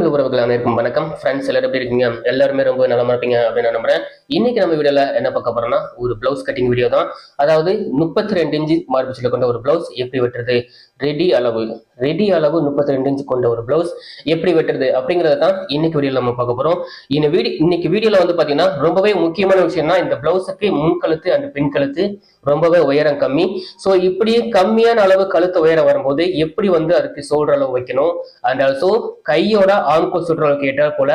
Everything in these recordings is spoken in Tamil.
தமிழ் உறவுகள் அனைவருக்கும் வணக்கம். ஃப்ரெண்ட்ஸ் எல்லாரும் எப்படி இருக்கீங்க? எல்லாருமே ரொம்ப நல்லா இருப்பீங்க அப்படின்னு நான் நம்புறேன். இன்னைக்கு நம்ம வீடியோல என்ன பார்க்க போறோம்னா ஒரு பிளவுஸ் கட்டிங் வீடியோ தான். அதாவது முப்பத்தி ரெண்டு இன்ச்சு மார்பிச்சில் கொண்ட ஒரு பிளவுஸ் எப்படி வெட்டுறது? ரெடி அளவு. ரெடி அளவு முப்பத்தி ரெண்டு இன்ச்சு கொண்ட ஒரு பிளவுஸ் எப்படி வெட்டுறது அப்படிங்கறத தான் இன்னைக்கு வீடியோல நம்ம பார்க்க போறோம். இந்த வீடியோ இன்னைக்கு வீடியோல வந்து பாத்தீங்கன்னா ரொம்பவே முக்கியமான விஷயம்னா இந்த பிளவுஸுக்கு முன் கழுத்து அண்ட் பின் கழுத்து ரொம்பவே உயரம் கம்மி. ஸோ இப்படி கம்மியான அளவு கழுத்து உயரம் வரும்போது எப்படி வந்து அதுக்கு சோல்டர் அளவு வைக்கணும்? அண்ட் ஆல்சோ கையோட ஆம்கோ சுற்றுலா கேட்ட போல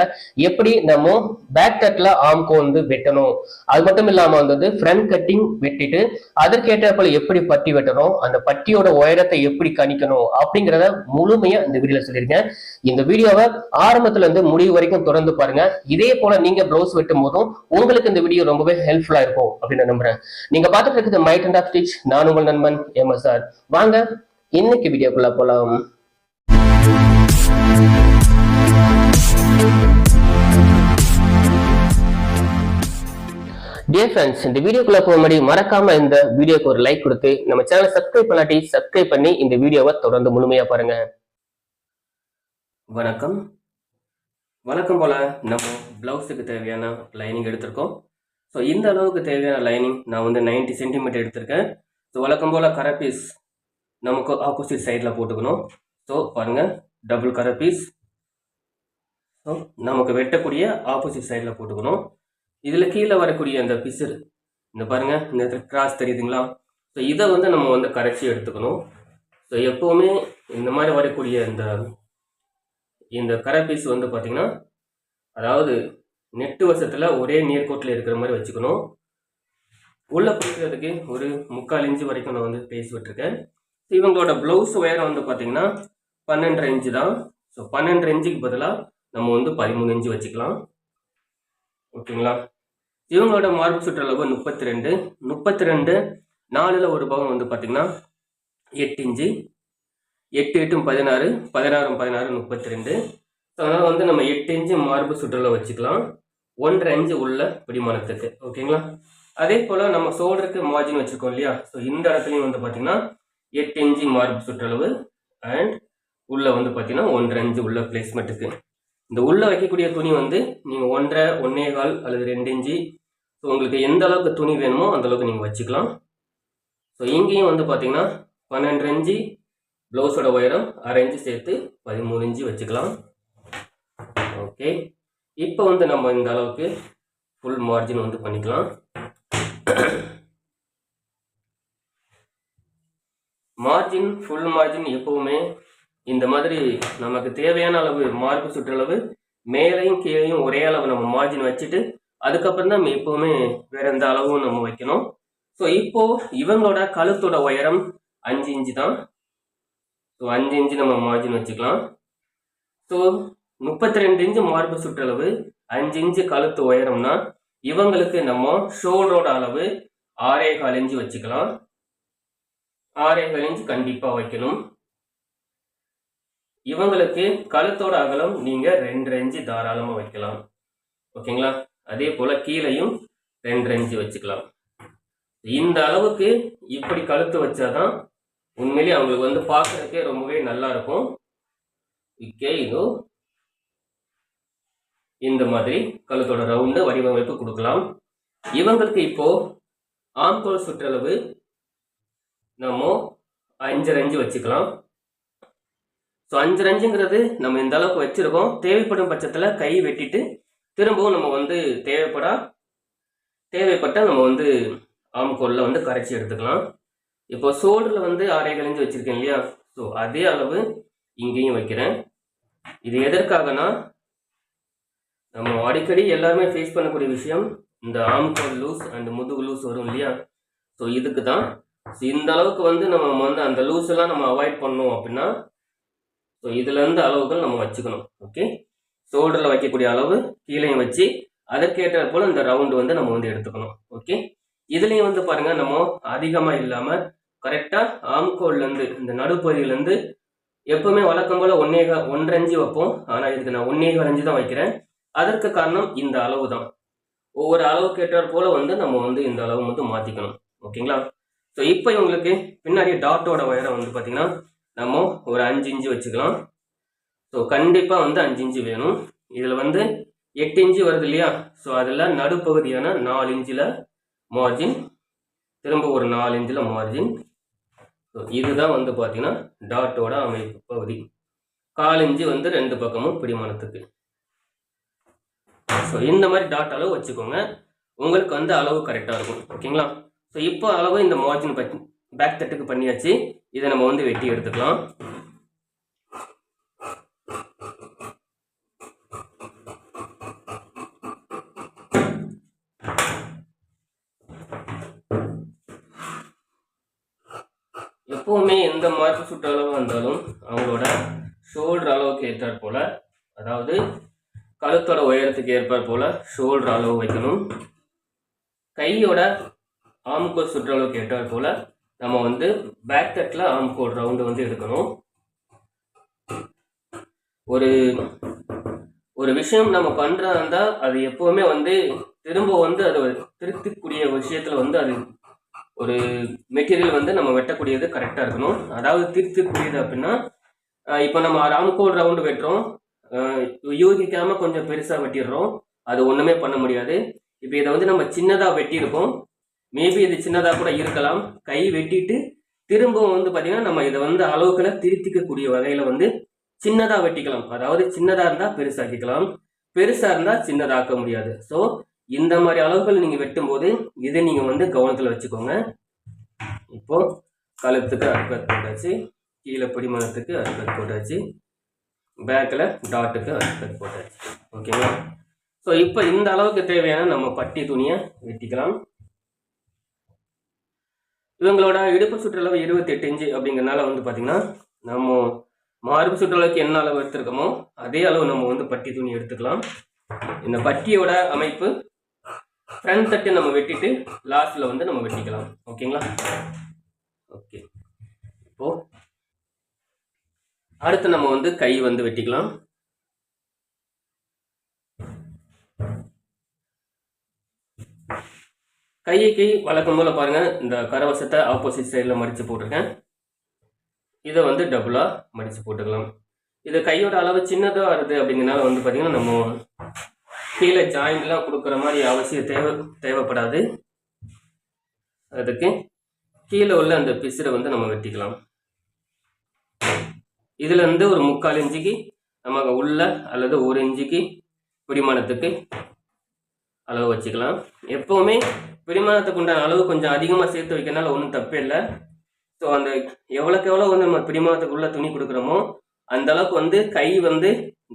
எப்படி நம்ம பேக் கட்ல ஆம்கோ வந்து வெட்டணும்? அது மட்டும் இல்லாம வந்து ஃப்ரண்ட் கட்டிங் வெட்டிட்டு அதற்கேற்ற போல எப்படி பட்டி வெட்டணும்? அந்த பட்டியோட உயரத்தை எப்படி கணிக்கணும்? அப்படிங்கிறத முழுமையா இந்த வீடியோல சொல்லியிருக்கேன். இந்த வீடியோவை ஆரம்பத்துல இருந்து முடிவு வரைக்கும் தொடர்ந்து பாருங்க. இதே போல நீங்க ப்ளவுஸ் வெட்டும் போதும் உங்களுக்கு இந்த வீடியோ ரொம்பவே ஹெல்ப்ஃபுல்லா இருக்கும் அப்படின்னு நம்புறேன். நீங்க பார்த்துட்டு இருக்கிறது மைட் அண்ட் ஆஃப் ஸ்டிச் நான் உங்கள் நண்பன் எம்எஸ்ஆர் வாங்க இன்னைக்கு வீடியோக்குள்ள போலாம். டியர் ஃப்ரெண்ட்ஸ் இந்த வீடியோக்குள்ள போக முன்னாடி மறக்காம இந்த வீடியோக்கு ஒரு லைக் கொடுத்து நம்ம சேனலை சப்ஸ்கிரைப் பண்ணாட்டி சப்ஸ்கிரைப் பண்ணி இந்த வீடியோவை தொடர்ந்து முழுமையா பாருங்க. வணக்கம். வணக்கம் போல நம்ம பிளவுஸுக்கு தேவையான லைனிங் எடுத்திருக்கோம். ஸோ இந்த அளவுக்கு தேவையான லைனிங் நான் வந்து 90 சென்டிமீட்டர் எடுத்திருக்கேன். ஸோ வழக்கம் போல கரை பீஸ் நமக்கு ஆப்போசிட் சைடில் போட்டுக்கணும். ஸோ பாருங்க டபுள் கரை பீஸ் ஸோ நமக்கு வெட்டக்கூடிய ஆப்போசிட் சைடில் போட்டுக்கணும். இதில் கீழே வரக்கூடிய அந்த பிசுறு இந்த பாருங்க இந்த கிராஸ் தெரியுதுங்களா? ஸோ இதை வந்து நம்ம வந்து கரைச்சி எடுத்துக்கணும். ஸோ எப்போவுமே இந்த மாதிரி வரக்கூடிய இந்த இந்த கரை பீஸ் வந்து பார்த்திங்கன்னா அதாவது நெட்டு வசத்தில் ஒரே நேர்கோட்டில் இருக்கிற மாதிரி வச்சுக்கணும். உள்ளே பிடிக்கிறதுக்கு ஒரு முக்கால் இன்ச்சு வரைக்கும் நான் வந்து பேசி விட்டுருக்கேன். ஸோ இவங்களோட ப்ளவுஸ் உயரம் வந்து பார்த்திங்கன்னா பன்னெண்டரை இன்ச்சு தான். ஸோ பன்னெண்டரை இன்ச்சுக்கு பதிலாக நம்ம வந்து பதிமூணு இன்ச்சு வச்சுக்கலாம். ஓகேங்களா? இவங்களோட மார்பு சுற்றளவு முப்பத்தி ரெண்டு முப்பத்தி ரெண்டு நாலில் ஒரு பாகம் வந்து பார்த்தீங்கன்னா எட்டு இஞ்சு எட்டு எட்டும் பதினாறு பதினாறும் பதினாறு முப்பத்தி ரெண்டு ஸோ அதனால் வந்து நம்ம எட்டு இஞ்சு மார்பு சுற்றளவு வச்சுக்கலாம். ஒன்றரை இஞ்சு உள்ள பிடிமானத்துக்கு ஓகேங்களா? அதே போல் நம்ம சோல்டருக்கு மார்ஜின் வச்சுருக்கோம் இல்லையா? ஸோ இந்த இடத்துலையும் வந்து பார்த்தீங்கன்னா எட்டு இஞ்சு மார்பு சுற்றளவு அண்ட் உள்ள வந்து பார்த்தீங்கன்னா ஒன்றரை இஞ்சு உள்ள பிளேஸ்மெண்ட்டுக்கு இந்த உள்ளே வைக்கக்கூடிய துணி வந்து நீங்கள் ஒன்றரை ஒன்னே கால் அல்லது ரெண்டு இன்ச்சு. ஸோ உங்களுக்கு எந்த அளவுக்கு துணி வேணுமோ அந்தளவுக்கு நீங்கள் வச்சுக்கலாம். ஸோ இங்கேயும் வந்து பார்த்தீங்கன்னா பன்னெண்டு இன்ச்சு ப்ளவுஸோட உயரம் அரை இன்ச்சு சேர்த்து பதிமூணு இன்ச்சு வச்சுக்கலாம். ஓகே இப்போ வந்து நம்ம இந்த அளவுக்கு ஃபுல் மார்ஜின் வந்து பண்ணிக்கலாம். மார்ஜின் ஃபுல் மார்ஜின் எப்பவுமே இந்த மாதிரி நமக்கு தேவையான அளவு மார்பு சுற்றளவு மேலையும் கீழையும் ஒரே அளவு நம்ம மார்ஜின் வச்சுட்டு அதுக்கப்புறம் தான் நம்ம எப்போவுமே வேற எந்த அளவும் நம்ம வைக்கணும். ஸோ இப்போ இவங்களோட கழுத்தோட உயரம் அஞ்சு இன்ச்சு தான். ஸோ அஞ்சு இன்ச்சு நம்ம மார்ஜின் வச்சுக்கலாம். ஸோ முப்பத்தி ரெண்டு இன்ச்சு மார்பு சுற்றளவு அஞ்சு இன்ச்சு கழுத்து உயரம்னா இவங்களுக்கு நம்ம ஷோல்டரோட அளவு ஆறே கால் இன்ச்சு வச்சுக்கலாம். ஆறே கால் இன்ச்சு கண்டிப்பாக வைக்கணும். இவங்களுக்கு கழுத்தோட அகலம் நீங்க ரெண்டு இன்ச்சு தாராளமா வைக்கலாம். ஓகேங்களா? அதே போல கீழையும் ரெண்டு இன்ச்சு வச்சுக்கலாம். இந்த அளவுக்கு இப்படி கழுத்து வச்சாதான் உண்மையிலேயே அவங்களுக்கு வந்து பார்க்கறதுக்கே ரொம்பவே நல்லா இருக்கும். ஓகே இதோ இந்த மாதிரி கழுத்தோட ரவுண்டு வடிவமைப்பு கொடுக்கலாம். இவங்களுக்கு இப்போ ஆம்கோல் சுற்றளவு நம்ம அஞ்சரை அஞ்சு வச்சுக்கலாம். ஸோ அஞ்சு ரஞ்சுங்கிறது நம்ம இந்த அளவுக்கு வச்சிருக்கோம். தேவைப்படும் பட்சத்தில் கை வெட்டிட்டு திரும்பவும் நம்ம வந்து தேவைப்படா தேவைப்பட்டால் நம்ம வந்து ஆம்கோலில் வந்து கரைச்சி எடுத்துக்கலாம். இப்போ சோல்டரில் வந்து ஆறே கழிஞ்சு வச்சுருக்கேன் இல்லையா? ஸோ அதே அளவு இங்கேயும் வைக்கிறேன். இது எதற்காகனா நம்ம அடிக்கடி எல்லாருமே ஃபேஸ் பண்ணக்கூடிய விஷயம் இந்த ஆம்கோல் லூஸ் அண்ட் முதுகு லூஸ் வரும் இல்லையா? ஸோ இதுக்கு தான் ஸோ இந்த அளவுக்கு வந்து நம்ம வந்து அந்த லூஸ் எல்லாம் நம்ம அவாய்ட் பண்ணோம் அப்படின்னா ஸோ இதுலேருந்து அளவுகள் நம்ம வச்சுக்கணும். ஓகே ஷோல்டரில் வைக்கக்கூடிய அளவு கீழேயும் வச்சு அதற்கேற்ற போல் இந்த ரவுண்டு வந்து நம்ம வந்து எடுத்துக்கணும். ஓகே இதுலேயும் வந்து பாருங்க நம்ம அதிகமாக இல்லாமல் கரெக்டாக ஆம்கோல்லேருந்து இந்த நடுப்பகுதியிலேருந்து எப்பவுமே வழக்கம் போல் ஒன்னே கா- ஒன்றரை அஞ்சு வைப்போம். ஆனால் இதுக்கு நான் ஒன்னே கால் அஞ்சு தான் வைக்கிறேன். அதற்கு காரணம் இந்த அளவு தான். ஒவ்வொரு அளவுக்கு ஏற்றாற் போல வந்து நம்ம வந்து இந்த அளவு வந்து மாற்றிக்கணும் ஓகேங்களா ஸோ இப்போ இவங்களுக்கு பின்னாடி டாட்டோட உயரம் வந்து பார்த்தீங்கன்னா நம்ம ஒரு அஞ்சு இன்ச்சு வச்சுக்கலாம். ஸோ கண்டிப்பாக வந்து அஞ்சு இன்ச்சு வேணும். இதில் வந்து எட்டு இன்ச்சு வருது இல்லையா? ஸோ அதில் நடுப்பகுதியான நாலு இன்ச்சில் மார்ஜின் திரும்ப ஒரு நாலு இன்ச்சில் மார்ஜின் ஸோ இதுதான் வந்து பார்த்தீங்கன்னா டாட்டோட அமைப்பு பகுதி. கால் இன்ச்சு வந்து ரெண்டு பக்கமும் பிடிமானத்துக்கு. ஸோ இந்த மாதிரி டாட் அளவு வச்சுக்கோங்க. உங்களுக்கு வந்து அளவு கரெக்டாக இருக்கும். ஓகேங்களா? ஸோ இப்போ அளவு இந்த மார்ஜின் பேக் தட்டுக்கு பண்ணியாச்சு. இதை நம்ம வந்து வெட்டி எடுத்துக்கலாம். எப்பவுமே எந்த மாற்று சுற்று அளவு வந்தாலும் அவங்களோட ஷோல்டர் அளவுக்கு ஏற்றாற் போல அதாவது கழுத்தோட உயரத்துக்கு ஏற்பார் போல ஷோல்டர் அளவு வைக்கணும். கையோட ஆம்கோல் சுற்றளவுக்கு ஏற்றாற் போல நம்ம வந்து பேக் தட்டில் ஆம் கோட் ரவுண்டு வந்து எடுக்கணும். ஒரு ஒரு விஷயம் நம்ம பண்ணுறதா இருந்தால் அது எப்போவுமே வந்து திரும்ப வந்து அது திருத்தக்கூடிய விஷயத்தில் வந்து அது ஒரு மெட்டீரியல் வந்து நம்ம வெட்டக்கூடியது கரெக்டாக இருக்கணும். அதாவது திருத்தக்கூடியது அப்படின்னா இப்போ நம்ம ராம்கோல் ரவுண்டு வெட்டுறோம். யூகிக்காமல் கொஞ்சம் பெருசாக வெட்டிடுறோம். அது ஒன்றுமே பண்ண முடியாது. இப்போ இதை வந்து நம்ம சின்னதாக வெட்டியிருக்கோம். மேபி இது சின்னதாக கூட இருக்கலாம். கை வெட்டிட்டு திரும்பவும் வந்து பார்த்திங்கன்னா நம்ம இதை வந்து அளவுக்களை திருத்திக்கக்கூடிய வகையில் வந்து சின்னதாக வெட்டிக்கலாம். அதாவது சின்னதாக இருந்தால் பெருசாக்கிக்கலாம். பெருசாக இருந்தால் சின்னதாக்க முடியாது. ஸோ இந்த மாதிரி அளவுகள் நீங்கள் வெட்டும்போது இதை நீங்கள் வந்து கவனத்தில் வச்சுக்கோங்க. இப்போ கழுத்துக்கு அர்க்கத் போட்டாச்சு. கீழே பிடிமனத்துக்கு அர்க்கத் போட்டாச்சு. பேக்கில் டாட்டுக்கு அர்க்கத் போட்டாச்சு. ஓகேங்களா ஸோ இப்போ இந்த அளவுக்கு தேவையான நம்ம பட்டி துணியை வெட்டிக்கலாம். இவங்களோட இடுப்பு சுற்றளவு இருபத்தெட்டு இன்ச்சு அப்படிங்கிறனால வந்து பார்த்திங்கன்னா நம்ம மார்பு சுற்றளவுக்கு என்ன அளவு எடுத்திருக்கோமோ அதே அளவு நம்ம வந்து பட்டி துணி எடுத்துக்கலாம். இந்த பட்டியோட அமைப்பு ஃப்ரண்ட் தட்டு நம்ம வெட்டிட்டு லாஸ்ட்டில் வந்து நம்ம வெட்டிக்கலாம். ஓகேங்களா ஓகே இப்போ அடுத்து நம்ம வந்து கை வந்து வெட்டிக்கலாம். கைக்கு வழக்கம் போல் பாருங்கள் இந்த கரவசத்தை ஆப்போசிட் சைடில் மடித்து போட்டிருக்கேன். இதை வந்து டபுளாக மடித்து போட்டுக்கலாம். இது கையோட அளவு சின்னதாக வருது அப்படிங்கிறனால வந்து பார்த்திங்கன்னா நம்ம கீழே ஜாயிண்ட்லாம் கொடுக்குற மாதிரி அவசியம் தேவை தேவைப்படாது. அதுக்கு கீழே உள்ள அந்த பிசுரை வந்து நம்ம வெட்டிக்கலாம். இதுலேருந்து ஒரு முக்கால் இன்ச்சுக்கு நமக்கு உள்ள அல்லது ஒரு இன்ச்சுக்கு பிடிமானத்துக்கு அளவு வச்சுக்கலாம். எப்போவுமே பிடிமானத்துக்கு உண்டான அளவு கொஞ்சம் அதிகமாக சேர்த்து வைக்கிறனால ஒன்றும் தப்பே இல்லை. ஸோ அந்த எவ்வளோக்கு எவ்வளோ வந்து நம்ம பிடிமானத்துக்குள்ளே துணி கொடுக்குறோமோ அந்த அளவுக்கு வந்து கை வந்து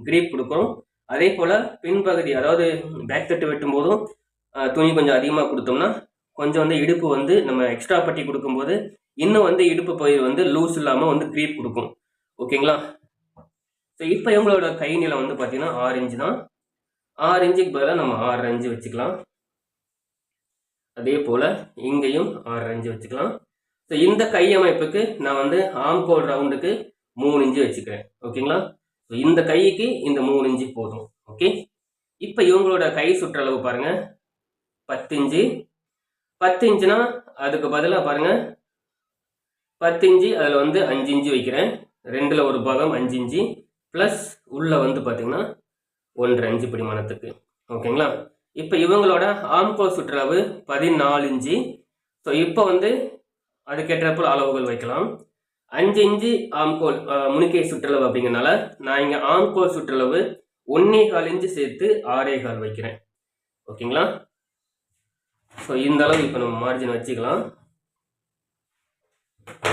கிரீப் கொடுக்கும். அதே போல் பின்பகுதி அதாவது பேக் தட்டு வெட்டும் போதும் துணி கொஞ்சம் அதிகமாக கொடுத்தோம்னா கொஞ்சம் வந்து இடுப்பு வந்து நம்ம எக்ஸ்ட்ரா பட்டி கொடுக்கும்போது இன்னும் வந்து இடுப்பு பயிர் வந்து லூஸ் இல்லாமல் வந்து க்ரீப் கொடுக்கும். ஓகேங்களா ஸோ இப்போ இவங்களோட கை நிலம் வந்து பார்த்தீங்கன்னா ஆரஞ்சு தான். ஆறு இன்ச்சுக்கு பதிலாக நம்ம ஆறு அஞ்சு வச்சுக்கலாம். அதே போல் இங்கேயும் ஆறு அஞ்சு வச்சுக்கலாம். ஸோ இந்த கை அமைப்புக்கு நான் வந்து ஆம்கோல் ரவுண்டுக்கு மூணு இன்ச்சு வச்சுக்கிறேன். ஓகேங்களா ஸோ இந்த கைக்கு இந்த மூணு இன்ச்சு போதும். ஓகே இப்போ இவங்களோட கை சுற்றளவு பாருங்கள் பத்து இன்ச்சு. பத்து இன்ச்சுனா அதுக்கு பதிலாக பாருங்கள் பத்து இன்ச்சு அதில் வந்து அஞ்சு இன்ச்சு வைக்கிறேன். ரெண்டில் ஒரு பாகம் அஞ்சு இன்ச்சு. ப்ளஸ் உள்ளே வந்து பார்த்திங்கன்னா ஒன்று அஞ்சு பிடிமானத்துக்கு ஓகேங்களா? இப்போ இவங்களோட ஆம்கோ சுற்றளவு பதினாலு இன்ச்சு. ஸோ இப்போ வந்து அதுக்கேற்றப்போல் அளவுகள் வைக்கலாம். அஞ்சு இன்ச்சு ஆம்கோல் முனிக்கை சுற்றளவு அப்படிங்கிறனால நான் இங்கே ஆம்கோல் சுற்றளவு ஒன்னே கால் இன்ச்சு சேர்த்து ஆறே கால் வைக்கிறேன். ஓகேங்களா? ஸோ இந்த அளவு இப்போ நம்ம மார்ஜின் வச்சுக்கலாம்.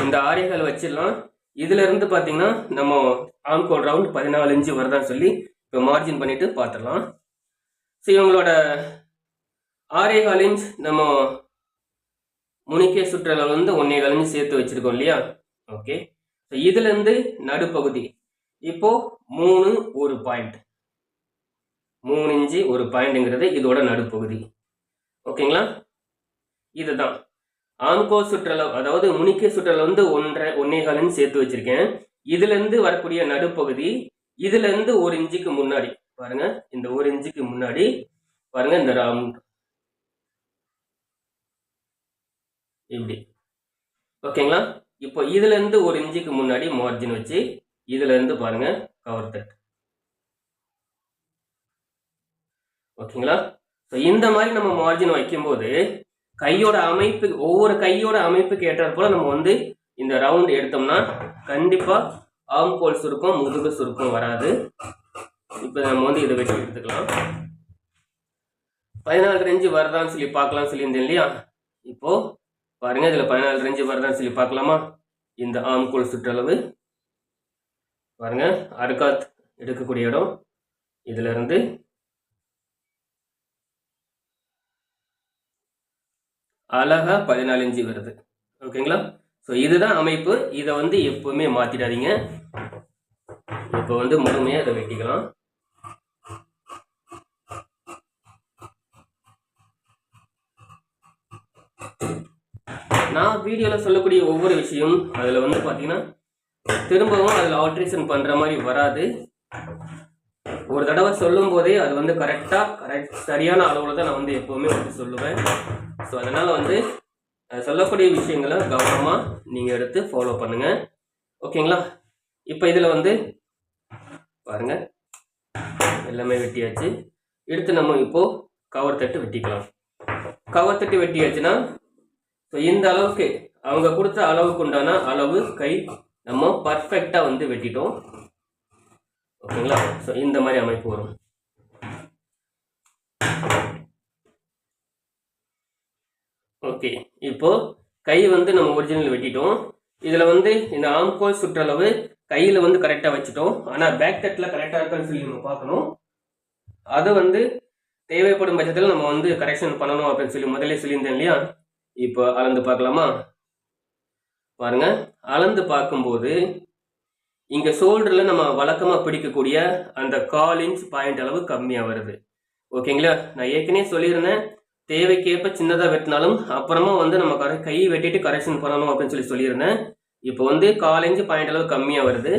இந்த ஆறே கால் வச்சிடலாம். இதுல இருந்து பார்த்தீங்கன்னா நம்ம ஆம்கோல் ரவுண்ட் பதினாலு இன்ச்சு வருதான்னு சொல்லி இப்போ மார்ஜின் பண்ணிட்டு பார்த்துடலாம். ஸோ இவங்களோட ஆறே கால் இன்ச் நம்ம முனிக்கே சுற்றளவு வந்து ஒன்னே கால் இன்ச் சேர்த்து வச்சிருக்கோம் இல்லையா? ஓகே ஸோ இதுலேருந்து நடுப்பகுதி. இப்போ மூணு ஒரு பாயிண்ட் மூணு இன்ச்சு ஒரு பாயிண்ட்டுங்கிறது இதோட நடுப்பகுதி. ஓகேங்களா இதுதான். ஆம்கோ சுற்றளவு அதாவது முனிக்கே சுற்றளவு வந்து ஒன்றரை ஒன்னே காலன்னு சேர்த்து வச்சுருக்கேன். இதுலேருந்து வரக்கூடிய நடுப்பகுதி இதுலேருந்து ஒரு இன்ச்சுக்கு முன்னாடி. பாருங்க இந்த ஒரு இன்ச்சுக்கு முன்னாடி பாருங்க இந்த ரவுண்ட் இப்படி. ஓகேங்களா இப்போ இதுலேருந்து ஒரு இன்ச்சுக்கு முன்னாடி மார்ஜின் வச்சு இதுலேருந்து பாருங்க கவர் தட் ஓகேங்களா ஸோ இந்த மாதிரி நம்ம மார்ஜின் வைக்கும்போது கையோட அமைப்பு ஒவ்வொரு கையோட அமைப்புக்கு ஏற்றாற் போல நம்ம வந்து இந்த ரவுண்ட் எடுத்தோம்னா கண்டிப்பாக ஆம்கோல் சுருக்கம் முதுகு சுருக்கம் வராது. இப்போ நம்ம வந்து இதை வெட்டி எடுத்துக்கலாம். பதினாலு ரேஞ்சு வருதான்னு சொல்லி பார்க்கலாம்னு சொல்லியிருந்தேன் இல்லையா? இப்போ பாருங்க இதில் பதினாலு ரேஞ்சு வருதான்னு சொல்லி பார்க்கலாமா? இந்த ஆம்கோல் சுற்றளவு. பாருங்க அர்காத் எடுக்கக்கூடிய இடம். இதுல இருந்து அழகா பதினாலு இன்ச்சு வருது. ஓகேங்களா ஸோ இதுதான் அமைப்பு. இதை வந்து எப்பவுமே மாத்திடாதீங்க. இப்போ வந்து முழுமையாக இதை வெட்டிக்கலாம். நான் வீடியோவில் சொல்லக்கூடிய ஒவ்வொரு விஷயம் அதில் வந்து பார்த்தீங்கன்னா திரும்பவும் அதில் ஆல்ட்ரேஷன் பண்ணுற மாதிரி வராது. ஒரு தடவை சொல்லும் போதே அது வந்து கரெக்டாக கரெக்ட் சரியான அளவில் தான் நான் வந்து எப்போவுமே வந்து சொல்லுவேன். ஸோ அதனால் வந்து சொல்லக்கூடிய விஷயங்களை கவனமாக நீங்கள் எடுத்து ஃபாலோ பண்ணுங்கள் ஓகேங்களா இப்போ இதில் வந்து பாருங்கள் எல்லாமே வெட்டியாச்சு. எடுத்து நம்ம இப்போது கவர் தட்டு வெட்டிக்கலாம். கவர் தட்டு வெட்டியாச்சுன்னா ஸோ இந்த அளவுக்கு அவங்க கொடுத்த அளவுக்கு உண்டான அளவு கை நம்ம பர்ஃபெக்டாக வந்து வெட்டிட்டோம். ஓகேங்களா? ஸோ இந்த மாதிரி அமைப்பு வரும். ஓகே. இப்போது கை வந்து நம்ம ஒரிஜினல் வெட்டிட்டோம். இதில் வந்து இந்த ஆம்கோல் சுற்றளவு கையில் வந்து கரெக்டாக வச்சுட்டோம். ஆனால் பேக் தட்டில் கரெக்டாக இருக்கான்னு சொல்லி நம்ம பார்க்கணும். அது வந்து தேவைப்படும் பட்சத்தில் நம்ம வந்து கரெக்ஷன் பண்ணணும் அப்படின்னு சொல்லி முதல்ல சொல்லியிருந்தேன் இல்லையா? இப்போ அளந்து பார்க்கலாமா? பாருங்க. அளந்து பார்க்கும்போது இங்கே ஷோல்டரில் நம்ம வழக்கமாக பிடிக்கக்கூடிய அந்த கால் இன்ச் பாயிண்ட் அளவு கம்மியாக வருது. ஓகேங்களா? நான் ஏற்கனவே சொல்லியிருந்தேன். தேவைக்கேற்ப சின்னதாக வெட்டினாலும் அப்புறமா வந்து நம்ம கரை கை வெட்டிட்டு கரெக்ஷன் பண்ணணும் அப்படின்னு சொல்லி சொல்லியிருந்தேன். இப்போ வந்து காலஞ்சு பாயிண்ட் அளவு கம்மியாக வருது.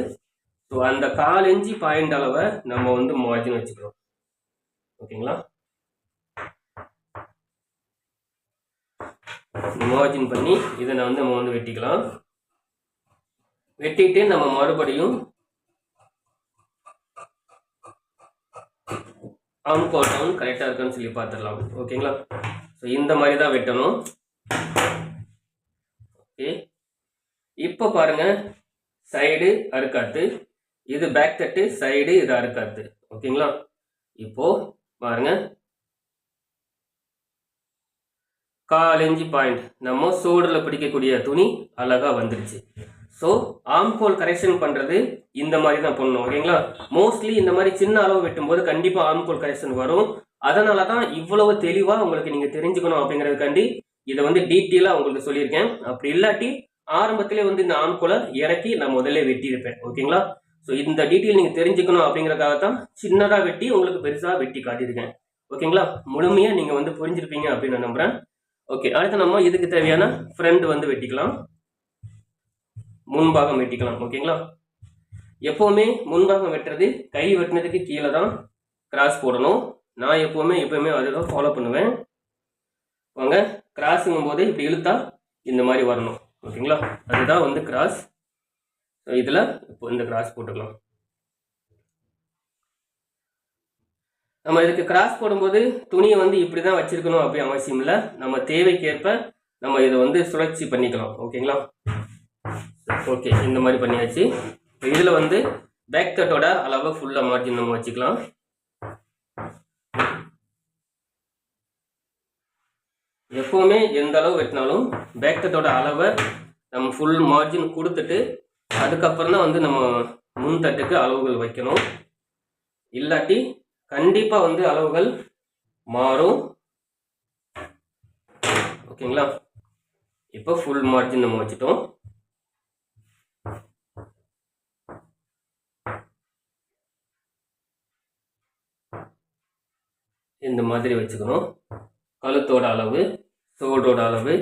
ஸோ அந்த காலஞ்சு பாயிண்ட் அளவை நம்ம வந்து மார்ஜின் வச்சுக்கிறோம். ஓகேங்களா? மார்ஜின் பண்ணி இதை நான் வந்து நம்ம வந்து வெட்டிக்கலாம். வெட்டிட்டு நம்ம மறுபடியும் ஆம் கோட்டவுன் கரெக்டாக இருக்கான்னு சொல்லி பார்த்துடலாம். ஓகேங்களா? ஸோ இந்த மாதிரி தான் வெட்டணும். ஓகே இப்போ பாருங்க சைடு அறுக்காத்து இது பேக் தட்டு சைடு இது அறுக்காத்து ஓகேங்களா? இப்போ பாருங்க. கால் இன்ச்சு பாயிண்ட். நம்ம சோடில் பிடிக்கக்கூடிய துணி அழகாக வந்துருச்சு. ஸோ ஆம்கோல் கரெக்ஷன் பண்ணுறது இந்த மாதிரி தான் பண்ணணும் ஓகேங்களா? மோஸ்ட்லி இந்த மாதிரி சின்ன அளவு வெட்டும்போது கண்டிப்பாக ஆம்கோல் கரெக்ஷன் வரும். அதனால தான் இவ்வளவு தெளிவாக உங்களுக்கு நீங்கள் தெரிஞ்சுக்கணும் அப்படிங்கிறதுக்காண்டி இதை வந்து டீட்டெயிலாக உங்களுக்கு சொல்லியிருக்கேன். அப்படி இல்லாட்டி ஆரம்பத்திலே வந்து இந்த ஆம்கோலை இறக்கி நான் முதல்ல வெட்டியிருப்பேன். ஓகேங்களா? ஸோ இந்த டீட்டெயில் நீங்கள் தெரிஞ்சுக்கணும் அப்படிங்கிறதுக்காக தான் சின்னதாக வெட்டி உங்களுக்கு பெருசாக வெட்டி காட்டியிருக்கேன். ஓகேங்களா? முழுமையாக நீங்கள் வந்து புரிஞ்சிருப்பீங்க அப்படின்னு நான் நம்புகிறேன் ஓகே அடுத்து நம்ம இதுக்கு தேவையான ஃப்ரண்ட் வந்து வெட்டிக்கலாம்? முன்பாகம் வெட்டிக்கலாம். ஓகேங்களா? எப்போவுமே முன்பாகம் வெட்டுறது கை வெட்டினதுக்கு கீழே தான் கிராஸ் போடணும். நான் எப்போவுமே எப்போவுமே அதுதான் ஃபாலோ பண்ணுவேன். வாங்க கிராஸுங்கும் போது இப்படி இழுத்தா இந்த மாதிரி வரணும். ஓகேங்களா? அதுதான் வந்து கிராஸ் இதில் இப்போ இந்த கிராஸ் போட்டுக்கலாம். நம்ம இதுக்கு கிராஸ் போடும்போது துணியை வந்து இப்படி தான் வச்சிருக்கணும் அப்படி அவசியம் இல்லை நம்ம தேவைக்கேற்ப நம்ம இதை வந்து சுழற்சி பண்ணிக்கலாம். ஓகேங்களா? ஓகே இந்த மாதிரி பண்ணியாச்சு. இதில் வந்து பேக் தட்டோட அளவை ஃபுல்லாக மார்ஜின் நம்ம வச்சுக்கலாம். எப்போவுமே எந்த அளவு வெட்டினாலும் பேக் அளவை நம்ம ஃபுல் மார்ஜின் கொடுத்துட்டு அதுக்கப்புறம் தான் வந்து நம்ம முன் தட்டுக்கு அளவுகள் வைக்கணும். இல்லாட்டி கண்டிப்பாக வந்து அளவுகள் மாறும். ஓகேங்களா? இப்போ ஃபுல் மார்ஜின் நம்ம வச்சுட்டோம். இந்த மாதிரி வச்சுக்கணும். கழுத்தோட அளவு தோடோட அளவு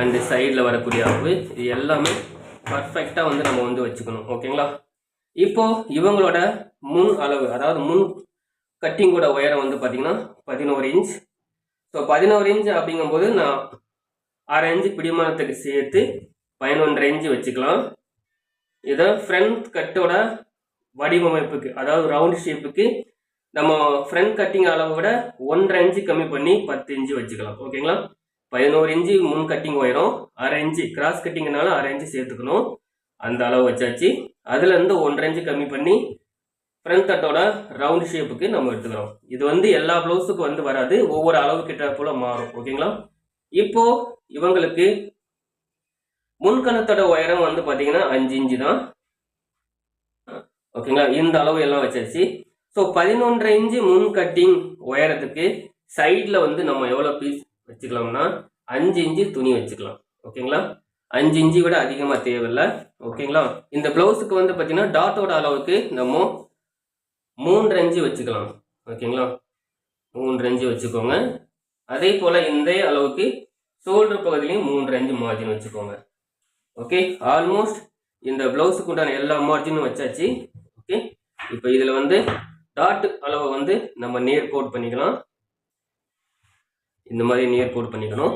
அண்டு சைடில் வரக்கூடிய அளவு இது எல்லாமே பர்ஃபெக்டாக வந்து நம்ம வந்து வச்சுக்கணும். ஓகேங்களா இப்போ இவங்களோட முன் அளவு அதாவது முன் கட்டிங்கோட உயரம் வந்து பார்த்தீங்கன்னா பதினோரு இன்ச் ஸோ பதினோரு இன்ச் அப்படிங்கும்போது நான் அரை இன்ச்சு பிடிமானத்துக்கு சேர்த்து பதினொன்றரை இன்ச்சு வச்சுக்கலாம். இதை ஃப்ரண்ட் கட்டோட வடிவமைப்புக்கு அதாவது ரவுண்ட் ஷேப்புக்கு நம்ம ஃப்ரண்ட் கட்டிங் அளவை விட ஒன்றரை இன்ச்சு கம்மி பண்ணி பத்து இன்ச்சு வச்சுக்கலாம். ஓகேங்களா பதினோரு இன்ச்சு முன் கட்டிங் உயரம் அரை இன்ச்சு கிராஸ் கட்டிங்னால அரை இன்ச்சு சேர்த்துக்கணும். அந்த அளவு வச்சாச்சு. அதுல இருந்து ஒன்றரை இன்ச்சு கம்மி பண்ணி ஃப்ரண்ட் தட்டோட ரவுண்ட் ஷேப்புக்கு நம்ம எடுத்துக்கிறோம். இது வந்து எல்லா ப்ளவுஸுக்கும் வந்து வராது. ஒவ்வொரு அளவு கிட்ட போல மாறும். ஓகேங்களா இப்போ இவங்களுக்கு முன்கணத்தோட உயரம் வந்து பார்த்தீங்கன்னா அஞ்சு இன்ச்சு தான். ஓகேங்களா இந்த அளவு எல்லாம் வச்சாச்சு. ஸோ பதினொன்றரை இன்ச்சு முன் கட்டிங் உயரத்துக்கு சைடில் வந்து நம்ம எவ்வளோ பீஸ் வச்சுக்கலாம்னா அஞ்சு இன்ச்சு துணி வச்சுக்கலாம். ஓகேங்களா? அஞ்சு இன்ச்சு விட அதிகமாக தேவையில்லை. ஓகேங்களா? இந்த ப்ளவுஸுக்கு வந்து பார்த்தீங்கன்னா டாட்டோட அளவுக்கு நம்ம மூன்று இன்ச்சு வச்சுக்கலாம். ஓகேங்களா? மூன்று இன்ச்சு வச்சுக்கோங்க. அதே போல் இந்த அளவுக்கு ஷோல்டர் பகுதியிலையும் மூன்று இன்ச்சு மார்ஜின் வச்சுக்கோங்க. ஓகே? ஆல்மோஸ்ட் இந்த ப்ளவுஸுக்கு உண்டான எல்லா மார்ஜினும் வச்சாச்சு. ஓகே? இப்போ இதில் வந்து டாட் அளவை வந்து நம்ம நேர் கோட் பண்ணிக்கலாம். இந்த மாதிரி நேர் கோட் பண்ணிக்கணும்.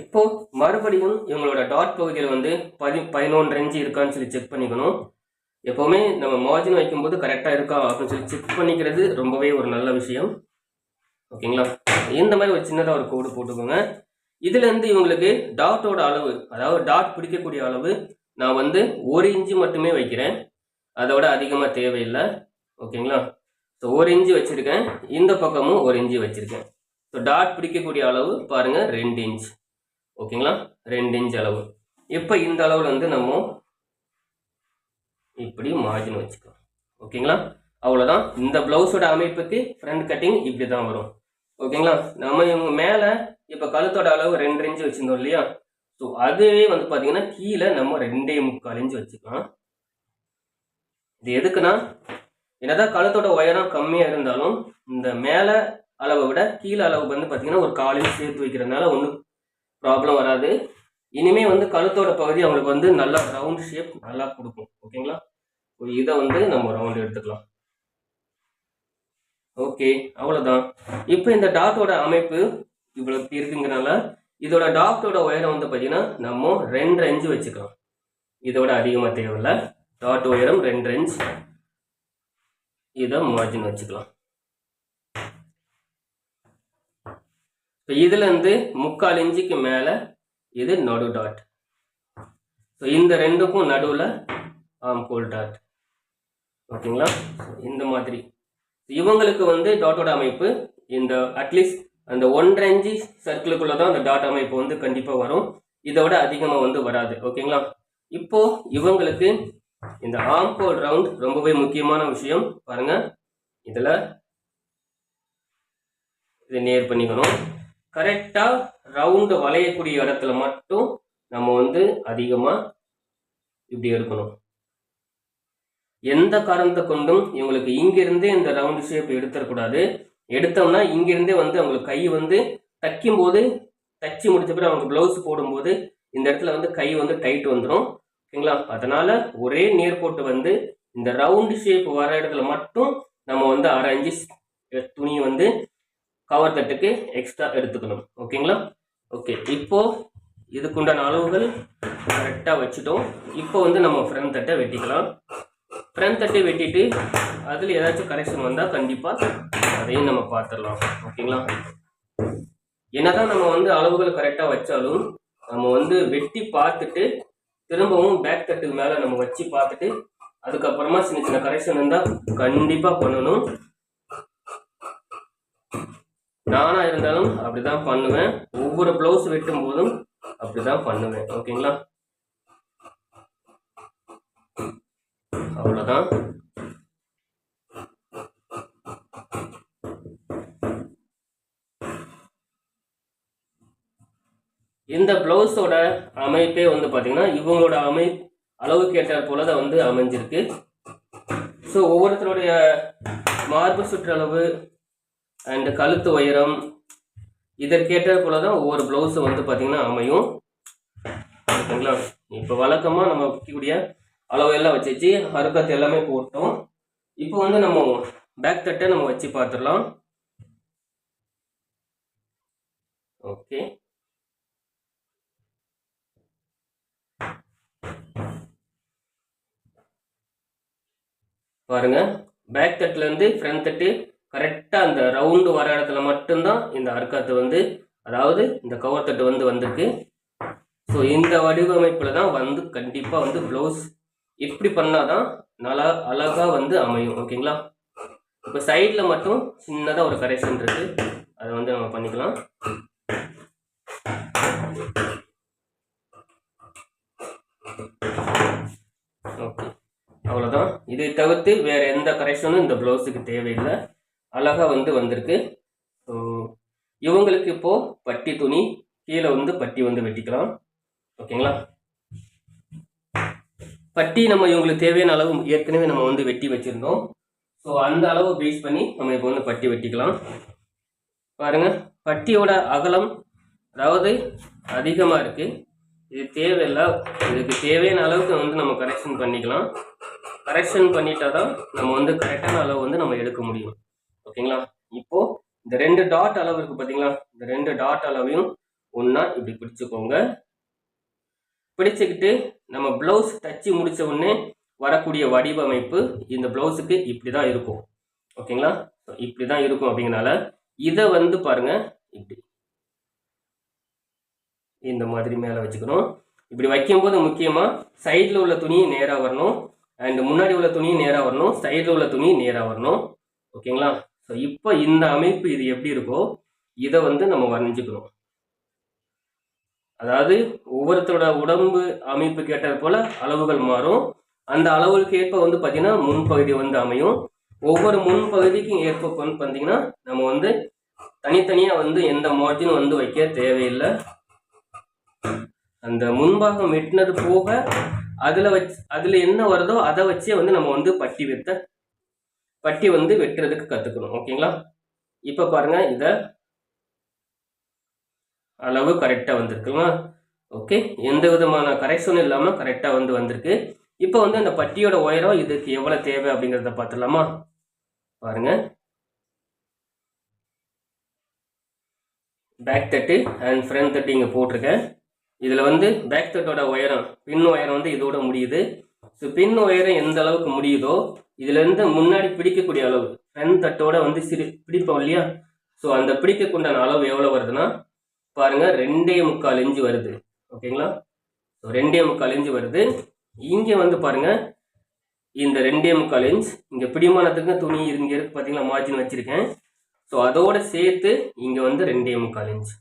இப்போ மறுபடியும் இவங்களோட டாட் பகுதியில் வந்து பதி பதினொன்று இன்ச்சு இருக்கான்னு சொல்லி செக் பண்ணிக்கணும். எப்போவுமே நம்ம மார்ஜின் வைக்கும்போது கரெக்டாக இருக்கா அப்படின்னு சொல்லி செக் பண்ணிக்கிறது ரொம்பவே ஒரு நல்ல விஷயம். ஓகேங்களா இந்த மாதிரி ஒரு சின்னதாக ஒரு கோடு போட்டுக்கோங்க. இதுலேருந்து இவங்களுக்கு டாட்டோட அளவு அதாவது டாட் பிடிக்கக்கூடிய அளவு நான் வந்து ஒரு இன்ச்சு மட்டுமே வைக்கிறேன். அதோட அதிகமாக தேவையில்லை. ஓகேங்களா ஸோ ஒரு இன்ச்சு வச்சுருக்கேன். இந்த பக்கமும் ஒரு இன்ச்சு வச்சுருக்கேன். ஸோ டாட் பிடிக்கக்கூடிய அளவு பாருங்கள் ரெண்டு இன்ச் ஓகேங்களா? ரெண்டு இன்ச் அளவு. இப்போ இந்த அளவில் வந்து நம்ம இப்படி மார்ஜின் வச்சுக்கலாம். ஓகேங்களா? அவ்வளோதான் இந்த ப்ளவுஸோட அமைப்புக்கு ஃப்ரண்ட் கட்டிங் இப்படி தான் வரும். ஓகேங்களா? நம்ம இவங்க மேலே இப்போ கழுத்தோட அளவு ரெண்டு இன்ச்சு வச்சுருந்தோம் இல்லையா? ஸோ அதுவே வந்து பார்த்தீங்கன்னா கீழே நம்ம ரெண்டே முக்கால் இன்ச்சு வச்சுக்கலாம். இது எதுக்குன்னா என்னதான் கழுத்தோட உயரம் கம்மியாக இருந்தாலும் இந்த மேலே அளவை விட கீழே அளவு வந்து பார்த்தீங்கன்னா ஒரு காலையும் சேர்த்து வைக்கிறதுனால ஒன்றும் ப்ராப்ளம் வராது. இனிமே வந்து கழுத்தோட பகுதி அவங்களுக்கு வந்து நல்லா ரவுண்ட் ஷேப் நல்லா கொடுக்கும். ஓகேங்களா? இதை வந்து நம்ம ரவுண்ட் எடுத்துக்கலாம். ஓகே அவ்வளோதான் இப்போ இந்த டாட்டோட அமைப்பு இவ்வளோ இருக்குங்கிறனால இதோட டாட்டோட உயரம் வந்து பார்த்தீங்கன்னா நம்ம ரெண்டு இன்ச்சு வச்சுக்கலாம். இதோட அதிகமாக தேவையில்லை. டாட் உயரம் ரெண்டு இன்ச் இதை மார்ஜின் வச்சுக்கலாம். இப்போ இதுலேருந்து முக்கால் இன்ச்சுக்கு மேலே இது நடு டாட் ஸோ இந்த ரெண்டுக்கும் நடுவில் ஆம் கோல் டாட் ஓகேங்களா இந்த மாதிரி. இவங்களுக்கு வந்து டாட்டோட அமைப்பு இந்த அட்லீஸ்ட் அந்த ஒன்றரை இன்ச்சு சர்க்கிளுக்குள்ள தான் அந்த டாட் அமைப்பு வந்து கண்டிப்பாக வரும். இதோட அதிகமாக வந்து வராது. ஓகேங்களா இப்போ இவங்களுக்கு இந்த ஆம் ஆம்கோல் ரவுண்ட் ரொம்பவே முக்கியமான விஷயம். பாருங்க. இதில் இதை நேர் பண்ணிக்கணும். கரெக்டாக ரவுண்டு வளையக்கூடிய இடத்துல மட்டும் நம்ம வந்து அதிகமாக இப்படி எடுக்கணும். எந்த காரணத்தை கொண்டும் இவங்களுக்கு இங்கிருந்தே இந்த ரவுண்டு ஷேப் எடுத்துடக்கூடாது எடுத்தோம்னா இங்கிருந்தே வந்து அவங்களுக்கு கை வந்து தைக்கும் போது தச்சு முடிச்ச பிறகு அவங்க ப்ளவுஸ் போடும்போது இந்த இடத்துல வந்து கை வந்து டைட் வந்துடும் ஓகேங்களா? அதனால ஒரே நேர்கோட்டு வந்து இந்த ரவுண்டு ஷேப் வர இடத்துல மட்டும் நம்ம வந்து அரை இன்ச்சு துணி வந்து கவர் தட்டுக்கு எக்ஸ்ட்ரா எடுத்துக்கணும். ஓகேங்களா? ஓகே. இப்போ இதுக்குண்டான அளவுகள் கரெக்டாக வச்சுட்டோம். இப்போ வந்து நம்ம ஃப்ரண்ட் தட்டை வெட்டிக்கலாம். ஃப்ரண்ட் தட்டை வெட்டிட்டு அதில் ஏதாச்சும் கரெக்ஷன் வந்தால் கண்டிப்பாக அதையும் நம்ம பார்த்துடலாம் ஓகேங்களா? என்னதான் நம்ம வந்து அளவுகள் கரெக்டாக வச்சாலும் நம்ம வந்து வெட்டி பார்த்துட்டு திரும்பவும் பேக் தட்டுக்கு மேலே நம்ம வச்சு பார்த்துட்டு அதுக்கப்புறமா சின்ன சின்ன கரெக்ஷன் இருந்தால் கண்டிப்பாக பண்ணணும். நானாக இருந்தாலும் அப்படி தான் பண்ணுவேன். ஒவ்வொரு ப்ளவுஸ் வெட்டும் போதும் அப்படி தான் பண்ணுவேன் ஓகேங்களா அவ்வளோதான் இந்த ப்ளவுஸோட அமைப்பே வந்து பார்த்தீங்கன்னா இவங்களோட அமை அளவுக்கு ஏற்ற போல தான் வந்து அமைஞ்சிருக்கு. ஸோ ஒவ்வொருத்தருடைய மார்பு சுற்றளவு அண்ட் கழுத்து உயரம் இதற்கேற்ற போல தான் ஒவ்வொரு ப்ளவுஸும் வந்து பார்த்தீங்கன்னா அமையும். ஓகேங்களா இப்போ வழக்கமாக நம்ம வைக்கக்கூடிய அளவு எல்லாம் வச்சுச்சு அறுக்கத்து எல்லாமே போட்டோம். இப்போ வந்து நம்ம பேக் தட்டை நம்ம வச்சு பார்த்துடலாம். ஓகே பாருங்க. பேக் தட்டுல இருந்து ஃப்ரண்ட் தட்டு கரெக்டாக அந்த ரவுண்டு வர இடத்துல மட்டும்தான் இந்த அர்க்காத்து வந்து அதாவது இந்த கவர் தட்டு வந்து வந்திருக்கு. ஸோ இந்த வடிவமைப்பில் தான் வந்து கண்டிப்பாக வந்து ப்ளவுஸ் இப்படி பண்ணாதான் நல்லா அழகாக வந்து அமையும் ஓகேங்களா இப்போ சைடில் மட்டும் சின்னதாக ஒரு கரெக்ஷன் இருக்கு. அதை வந்து நம்ம பண்ணிக்கலாம் ஓகே அவ்வளோதான் இதை தவிர்த்து வேறு எந்த கரெக்ஷனும் இந்த ப்ளவுஸுக்கு தேவையில்லை. அழகாக வந்து வந்திருக்கு. ஸோ இவங்களுக்கு இப்போது பட்டி துணி கீழே வந்து பட்டி வந்து வெட்டிக்கலாம். ஓகேங்களா? பட்டி நம்ம இவங்களுக்கு தேவையான அளவு ஏற்கனவே நம்ம வந்து வெட்டி வச்சிருந்தோம். ஸோ அந்த அளவு பேஸ் பண்ணி நம்ம இப்போ வந்து பட்டி வெட்டிக்கலாம். பாருங்கள் பட்டியோட அகலம் அதாவது அதிகமாக இருக்குது இது தேவையில்லை. இதுக்கு தேவையான அளவுக்கு வந்து நம்ம கரெக்ஷன் பண்ணிக்கலாம். கரெக்ஷன் பண்ணிட்டா தான் நம்ம வந்து கரெக்டான அளவு வந்து நம்ம எடுக்க முடியும். ஓகேங்களா இப்போ இந்த ரெண்டு டாட் அளவு இருக்கு பார்த்தீங்களா இந்த ரெண்டு டாட் அளவையும் ஒன்றா இப்படி பிடிச்சுக்கோங்க. பிடிச்சுக்கிட்டு நம்ம ப்ளவுஸ் தச்சு முடிச்ச உடனே வரக்கூடிய வடிவமைப்பு இந்த ப்ளவுஸுக்கு இப்படி தான் இருக்கும் ஓகேங்களா இப்படி தான் இருக்கும் அப்படிங்கனால இதை வந்து பாருங்க. இப்படி. இந்த மாதிரி மேலே வச்சுக்கணும். இப்படி வைக்கும்போது முக்கியமாக சைடில் உள்ள துணியும் நேராக வரணும். அண்ட் முன்னாடி உள்ள துணியும் நேராக வரணும். சைடில் உள்ள துணியும் நேராக வரணும். ஓகேங்களா? ஸோ இப்போ இந்த அமைப்பு இது எப்படி இருக்கோ இதை வந்து நம்ம வரைஞ்சிக்கணும். அதாவது ஒவ்வொருத்தரோட உடம்பு அமைப்பு கேட்டது போல அளவுகள் மாறும். அந்த அளவுக்கு ஏற்ப வந்து பார்த்தீங்கன்னா முன்பகுதி வந்து அமையும். ஒவ்வொரு முன்பகுதிக்கும் ஏற்ப வந்து பார்த்தீங்கன்னா நம்ம வந்து தனித்தனியாக வந்து எந்த மார்ஜினும் வந்து வைக்க தேவையில்லை. அந்த முன்பாகம் வெட்டினது போக அதில் வச்சு அதில் என்ன வருதோ அதை வச்சே வந்து நம்ம வந்து பட்டி வெத்த பட்டி வந்து வெட்டுறதுக்கு கற்றுக்கணும் ஓகேங்களா? இப்போ பாருங்க இதை அளவு கரெக்டாக வந்திருக்குமா? ஓகே எந்த விதமான கரெக்ஷனும் இல்லாமல் கரெக்டாக வந்து வந்திருக்கு. இப்போ வந்து அந்த பட்டியோட உயரம் இதுக்கு எவ்வளோ தேவை அப்படிங்கிறத பார்த்துடலாமா? பாருங்க. பேக் தட்டு அண்ட் ஃப்ரண்ட் தட்டு இங்கே போட்டிருக்கேன். இதில் வந்து பேக் தட்டோட உயரம் பின் உயரம் வந்து இதோட முடியுது. ஸோ பின் உயரம் எந்த அளவுக்கு முடியுதோ இதுலேருந்து முன்னாடி பிடிக்கக்கூடிய அளவு ஃப்ரண்ட் தட்டோட வந்து சிறு பிடிப்போம் இல்லையா? ஸோ அந்த பிடிக்கக்குண்டான அளவு எவ்வளோ வருதுன்னா பாருங்கள் ரெண்டே முக்கால் இன்ச்சு வருது. ஓகேங்களா? ஸோ ரெண்டே முக்கால் இன்ச்சு வருது. இங்கே வந்து பாருங்கள் இந்த ரெண்டே முக்கால் இன்ச் இங்கே பிடிமானத்துக்கு துணி இங்கே இருக்குது பார்த்தீங்களா மார்ஜின் வச்சுருக்கேன். ஸோ அதோட சேர்த்து இங்கே வந்து ரெண்டே முக்கால் இன்ச்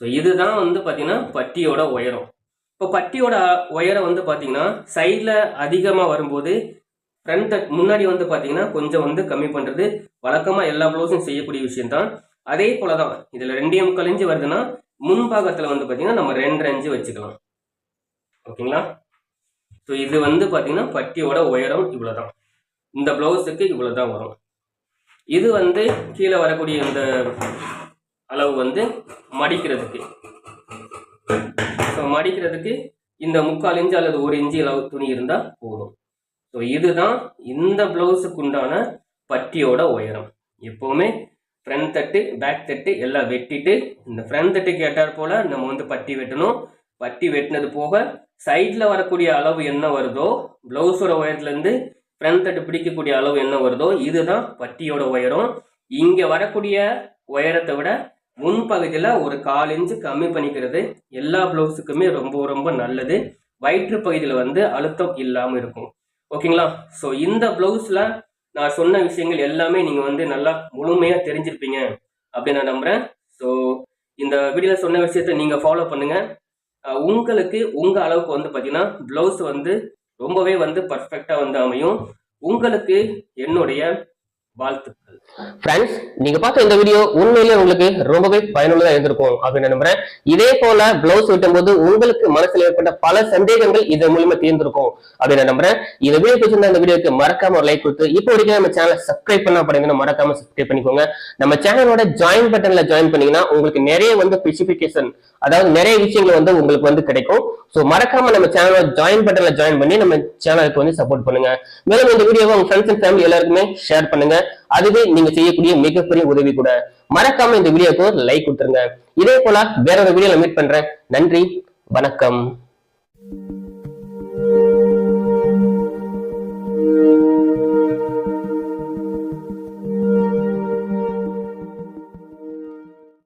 ஸோ இதுதான் வந்து பார்த்தீங்கன்னா பட்டியோட உயரம். இப்போ பட்டியோட உயரம் வந்து பார்த்தீங்கன்னா சைடில் அதிகமாக வரும்போது ஃப்ரண்ட் முன்னாடி வந்து பார்த்தீங்கன்னா கொஞ்சம் வந்து கம்மி பண்ணுறது வழக்கமாக எல்லா ப்ளவுஸும் செய்யக்கூடிய விஷயம்தான். அதே போல தான் இதில் ரெண்டே கழிஞ்சு வருதுன்னா முன்பாகத்தில் வந்து பார்த்தீங்கன்னா நம்ம ரெண்டு அஞ்சு வச்சுக்கலாம். ஓகேங்களா? ஸோ இது வந்து பார்த்தீங்கன்னா பட்டியோட உயரம் இவ்வளோதான் இந்த ப்ளவுஸுக்கு இவ்வளோ தான் வரும். இது வந்து கீழே வரக்கூடிய இந்த அளவு வந்து மடிக்கிறதுக்கு. ஸோ மடிக்கிறதுக்கு இந்த முக்கால் இன்ச்சு அல்லது ஒரு இன்ச்சு அளவு துணி இருந்தால் போதும். ஸோ இதுதான் இந்த ப்ளவுஸுக்கு உண்டான பட்டியோட உயரம். எப்போவுமே ஃப்ரண்ட் தட்டு பேக் தட்டு எல்லாம் வெட்டிட்டு இந்த ஃப்ரண்ட் தட்டு கேட்டார் போல் நம்ம வந்து பட்டி வெட்டணும். பட்டி வெட்டினது போக சைடில் வரக்கூடிய அளவு என்ன வருதோ ப்ளவுஸோட உயரத்துலேருந்து ஃப்ரண்ட் தட்டு பிடிக்கக்கூடிய அளவு என்ன வருதோ இதுதான் பட்டியோட உயரம். இங்கே வரக்கூடிய உயரத்தை விட முன்பகுதியில் ஒரு கால் இன்ச்சு கம்மி பண்ணிக்கிறது. எல்லா ப்ளவுஸுக்குமே ரொம்ப ரொம்ப நல்லது. வயிற்று பகுதியில் வந்து அழுத்தம் இல்லாமல் இருக்கும். ஓகேங்களா? ஸோ இந்த ப்ளவுஸில் நான் சொன்ன விஷயங்கள் எல்லாமே நீங்கள் வந்து நல்லா முழுமையாக தெரிஞ்சிருப்பீங்க அப்படின்னு நான் நம்புகிறேன் ஸோ இந்த வீடியோவில் சொன்ன விஷயத்த நீங்கள் ஃபாலோ பண்ணுங்கள் உங்களுக்கு உங்கள் அளவுக்கு வந்து பார்த்தீங்கன்னா ப்ளவுஸ் வந்து ரொம்பவே வந்து பர்ஃபெக்டாக வந்து அமையும். உங்களுக்கு என்னுடைய வாழ்த்துக்கள். ஃப்ரெண்ட்ஸ் நீங்க பார்த்த இந்த வீடியோ உண்மையிலேயே உங்களுக்கு ரொம்பவே பயனுள்ளதா இருந்திருக்கும் அப்படின்னு நம்புறேன். இதே போல பிளவுஸ் வெட்டும் போது உங்களுக்கு மனசுல ஏற்பட்ட பல சந்தேகங்கள் இது மூலியமா தீர்ந்திருக்கும் அப்படின்னு நம்புறேன். இந்த வீடியோ பிடிச்சிருந்த இந்த வீடியோக்கு மறக்காம ஒரு லைக் கொடுத்து இப்போ வரைக்கும் நம்ம சேனலை சப்ஸ்கிரைப் பண்ண அப்படின்னா மறக்காம சப்ஸ்கிரைப் பண்ணிக்கோங்க. நம்ம சேனலோட ஜாயின் பட்டன்ல ஜாயின் பண்ணீங்கன்னா உங்களுக்கு நிறைய வந்து ஸ்பெசிபிகேஷன் அதாவது நிறைய விஷயங்கள் வந்து உங்களுக்கு வந்து கிடைக்கும். ஸோ மறக்காம நம்ம சேனலோட ஜாயின் பட்டன்ல ஜாயின் பண்ணி நம்ம சேனலுக்கு வந்து சப்போர்ட் பண்ணுங்க. மேலும் இந்த வீடியோவை உங்க ஃப்ரெண்ட்ஸ் அண்ட் ஃபேமிலி எல்லாருக்குமே ஷேர் பண்ணுங்க. அதுவே நீங்க செய்யக்கூடிய மிகப்பெரிய உதவி கூட. மறக்காம இந்த வீடியோக்கு லைக் கொடுத்துருங்க. இதே போல வேற ஒரு வீடியோல மீட் பண்றேன். நன்றி. வணக்கம்.